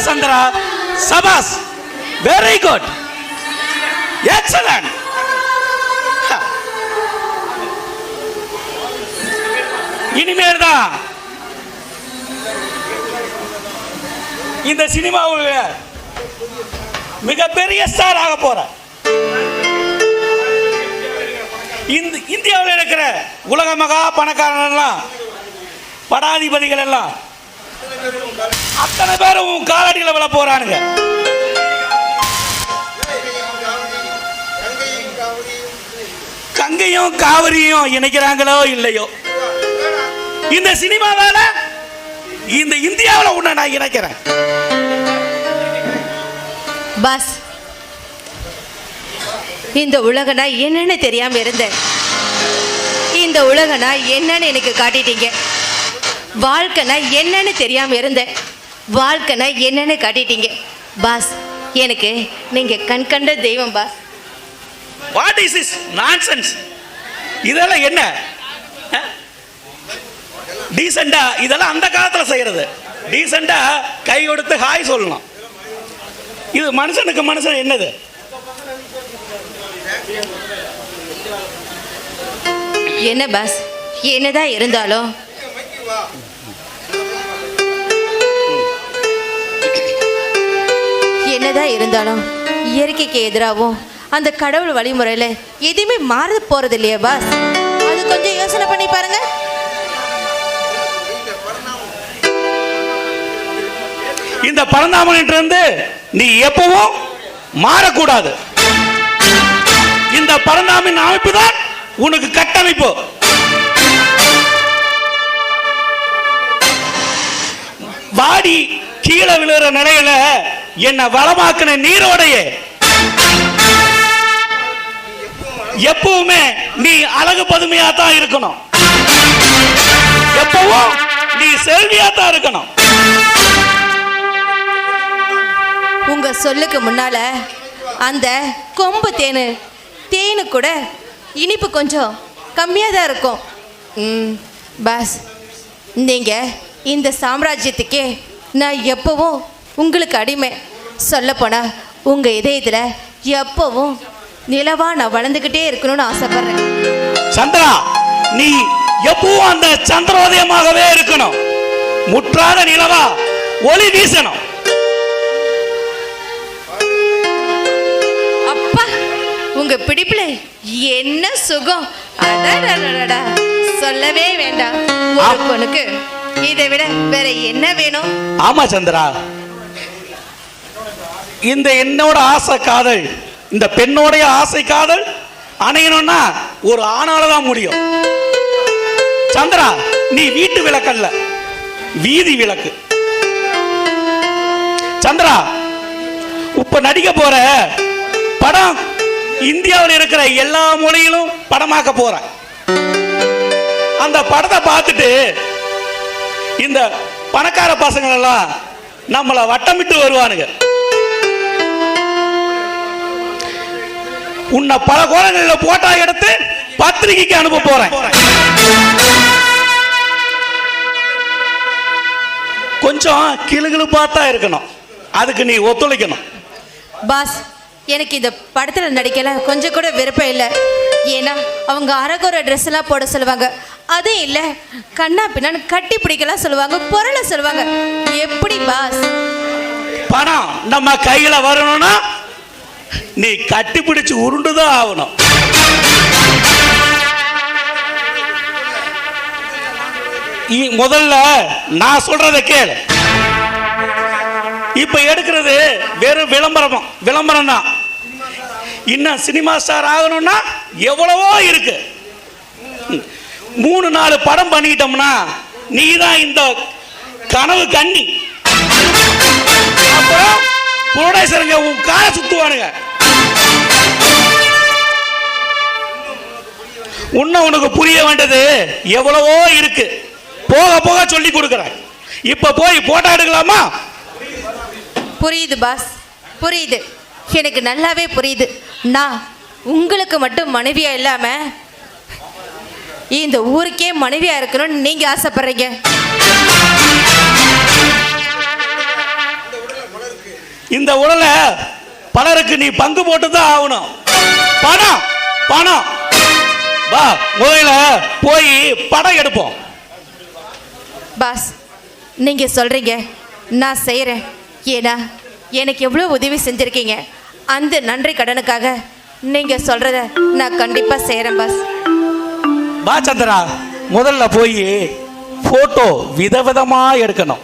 சபாஸ் சந்திரா சபாஸ் very good excellent இனிமேல் தான் இந்த சினிமாவில் மிகப்பெரிய ஸ்டார் ஆக போற. இந்த இந்தியாவில் இருக்கிற உலக மகா பணக்காரன் எல்லாம் படாதிபதிகள் எல்லாம் அத்தனை பேரும் உன் காலடியில் விழ போறானுங்க. கங்கையும் காவிரியும் இணைக்கிறாங்களோ இல்லையோ? இந்த சினிமாவால இந்த இந்தியாவில் உன்னை நான் இணைக்கிறேன். பாஸ் இந்த உலகனா என்னன்னு தெரியாம இருந்தேன். இந்த உலகனா என்னன்னு எனக்கு காட்டிட்டீங்க. வாழ்க்கைனா என்னன்னு தெரியாம இருந்தேன். வாழ்க்கைனா என்னன்னு காட்டிட்டீங்க. பாஸ் எனக்கு நீங்க கண் கண்ட தெய்வம் boss. What is is nonsense இதெல்லாம் என்ன? டீசெண்டா இதெல்லாம் அந்த காலத்துல செய்யறது. டீசெண்டா கை கொடுத்து ஹாய் சொல்லணும். இது மனுஷனுக்கு மனுஷன் என்னது? என்ன பாஸ்? என்னதான் இருந்தாலும் என்னதான் இருந்தாலும் இயற்கைக்கு எதிராகவும் அந்த கடவுள் வழிமுறையில் எதுவுமே மாற போறது இல்லையா பாஸ் அது கொஞ்சம் யோசனை பண்ணி பாருங்க. இந்த பரந்தாமன் இருந்து நீ எப்பவும் மாறக்கூடாது. இந்த பரந்தாமின் அமைப்பு தான் உனக்கு கட்டமைப்பு. பாடி கீழே விழுகிற நிலையில என்ன வளமாக்குன நீரோடைய. எப்பவுமே நீ அழகு பதுமையா தான் இருக்கணும். எப்பவும் நீ செல்வியா தான் இருக்கணும். உங்க சொல்லுக்கு முன்னால அந்த கொம்பு தேனு தேனு கூட இனிப்பு கொஞ்சம் கம்மியாக தான் இருக்கும். ம் பாஸ் நீங்கள் இந்த சாம்ராஜ்யத்துக்கே நான் எப்பவும் உங்களுக்கு அடிமை. சொல்லப்போனால் உங்கள் இதயத்தில் எப்பவும் நிலவாக நான் வளர்ந்துக்கிட்டே இருக்கணும்னு ஆசைப்பட்றேன். சந்திரா நீ எப்பவும் அந்த சந்திரோதயமாகவே இருக்கணும். முற்றாத நிலவா ஒளி வீசணும். அப்பா உங்க பிடிப்புல என்ன சுகம்? அடடடடடா சொல்லவே வேண்டாம் ஒரு. பொண்ணுக்கு இதை விட வேற என்ன வேணும்? ஆமா சந்திரா. இந்த என்னோட ஆசை காதல் இந்த பெண்ணோடைய ஆசை காதல் அணையணும்னா ஒரு ஆணால தான் முடியும். சந்திரா நீ வீட்டு விளக்கல்ல வீதி விளக்கு. சந்திரா இப்ப நடிக்க போற படம் இந்தியாவில் இருக்கிற எல்லா மொழியிலும் படமாக்க போற அந்த படத்தை பார்த்துட்டு இந்த பணக்கார பசங்க எல்லாம் நம்மளை வட்டமிட்டு வருவானுங்க. உன்னை பல கோலங்களில் போட்டா எடுத்து பத்திரிகைக்கு அனுப்ப போறேன். கொஞ்சம் கிளுகிழு பார்த்தா இருக்கணும். அதுக்கு நீ ஒத்துழைக்கணும். பாஸ் எனக்கு இந்த படத்தில் நடிக்கல. கொஞ்சம் கூட விருப்பம் இல்லை. ஏன்னா அவங்க அரகுற ட்ரெஸ் எல்லாம் போட சொல்லுவாங்க. அதே இல்லை. கண்ணா பின்னான்னு கட்டி பிடிக்கலாம் சொல்லுவாங்க பொருளை சொல்லுவாங்க. எப்படி பாஸ் பணம் நம்ம கையில வரணும்னா நீ கட்டி பிடிச்சு உருண்டுதான் ஆகணும். முதல்ல நான் சொல்றத கேளு. இப்ப எடுக்கிறது வெறும் விளம்பரம் விளம்பரம் தான் இன்னும் சினிமா ஸ்டார் ஆகணும்னா எவ்வளவோ இருக்கு. மூணு நாலு படம் பண்ணிக்கிட்டோம்னா நீ தான் இந்த கனவு கண்ணி. அப்புறம் புரோடேசருங்க உன் காரை சுத்துவானுங்க. உன்ன உனக்கு புரிய வேண்டியது எவ்வளவோ இருக்கு. போக போக சொல்லி கொடுக்குறேன். இப்ப போய் போட்டோ எடுக்கலாமா? புரியுது பாஸ் புரியுது. எனக்கு நல்லாவே புரியுது. நான் உங்களுக்கு மட்டும் மனைவியா இல்லாம இந்த ஊருக்கே மனைவியா இருக்கணும்னு நீங்க ஆசைப்படுறீங்க. இந்த உடலை பலருக்கு நீ பங்கு போட்டு தான் ஆகணும். பணம் பணம். வா முதல்ல போய் படம் எடுப்போம். பாஸ் நீங்க சொல்றீங்க நான் செய்கிறேன் ஏன்னா எனக்கு எவ்வளோ உதவி செஞ்சுருக்கீங்க. அந்த நன்றி கடனுக்காக நீங்க சொல்றத நான் கண்டிப்பா செய்கிறேன் பாஸ். வா சந்திரா முதல்ல போய் போட்டோ விதவிதமாக எடுக்கணும்.